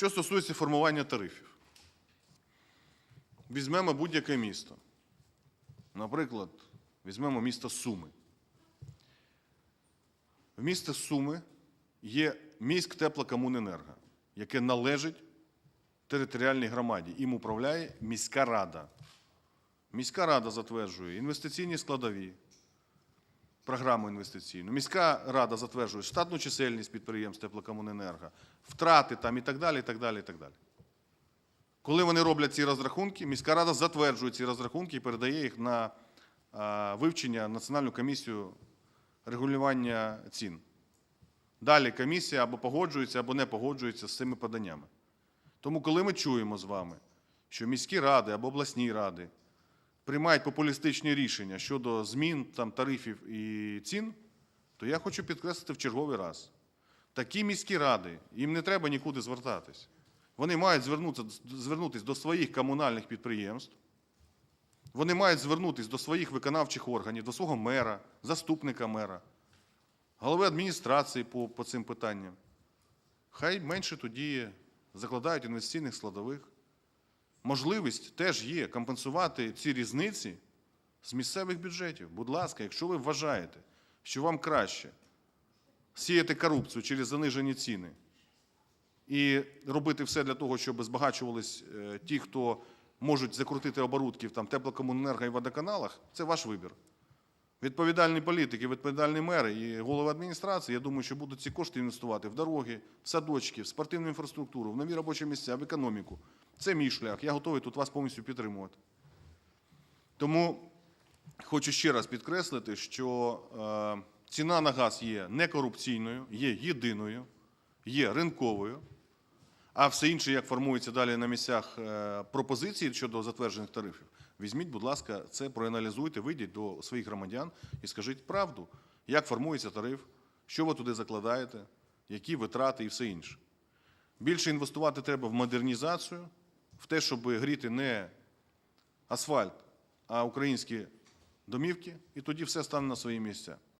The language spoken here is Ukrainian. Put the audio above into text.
Що стосується формування тарифів, візьмемо будь-яке місто. Наприклад, візьмемо місто Суми. В місті Суми є міськ теплокомуненерго, яке належить територіальній громаді. Їм управляє міська рада. Міська рада затверджує інвестиційні складові, програму інвестиційну. Міська рада затверджує штатну чисельність підприємств теплокомуненерго, втрати там і так далі, і так далі, і так далі. Коли вони роблять ці розрахунки, міська рада затверджує ці розрахунки і передає їх на вивчення Національну комісію регулювання цін. Далі комісія або погоджується, або не погоджується з цими поданнями. Тому, коли ми чуємо з вами, що міські ради або обласні ради приймають популістичні рішення щодо змін там, тарифів і цін, то я хочу підкреслити в черговий раз. Такі міські ради, їм не треба нікуди звертатись. Вони мають звернутися, до своїх комунальних підприємств, вони мають звернутися до своїх виконавчих органів, до свого мера, заступника мера, голови адміністрації по, по цим питанням. Хай менше тоді закладають інвестиційних складових. Можливість теж є компенсувати ці різниці з місцевих бюджетів. Будь ласка, якщо ви вважаєте, що вам краще сіяти корупцію через занижені ціни і робити все для того, щоб збагачувались е, ті, хто можуть закрутити оборудки в там, теплокомуненерго і водоканалах, це ваш вибір. Відповідальні політики, відповідальні мери і голови адміністрації, я думаю, що будуть ці кошти інвестувати в дороги, в садочки, в спортивну інфраструктуру, в нові робочі місця, в економіку. Це мій шлях. Я готовий тут вас повністю підтримувати. Тому хочу ще раз підкреслити, що е, ціна на газ є некорупційною, є єдиною, є ринковою. А все інше, як формується далі на місцях е, пропозиції щодо затверджених тарифів, візьміть, будь ласка, це проаналізуйте, вийдіть до своїх громадян і скажіть правду, як формується тариф, що ви туди закладаєте, які витрати і все інше. Більше інвестувати треба в модернізацію, в те, щоб гріти не асфальт, а українські домівки, і тоді все стане на свої місця.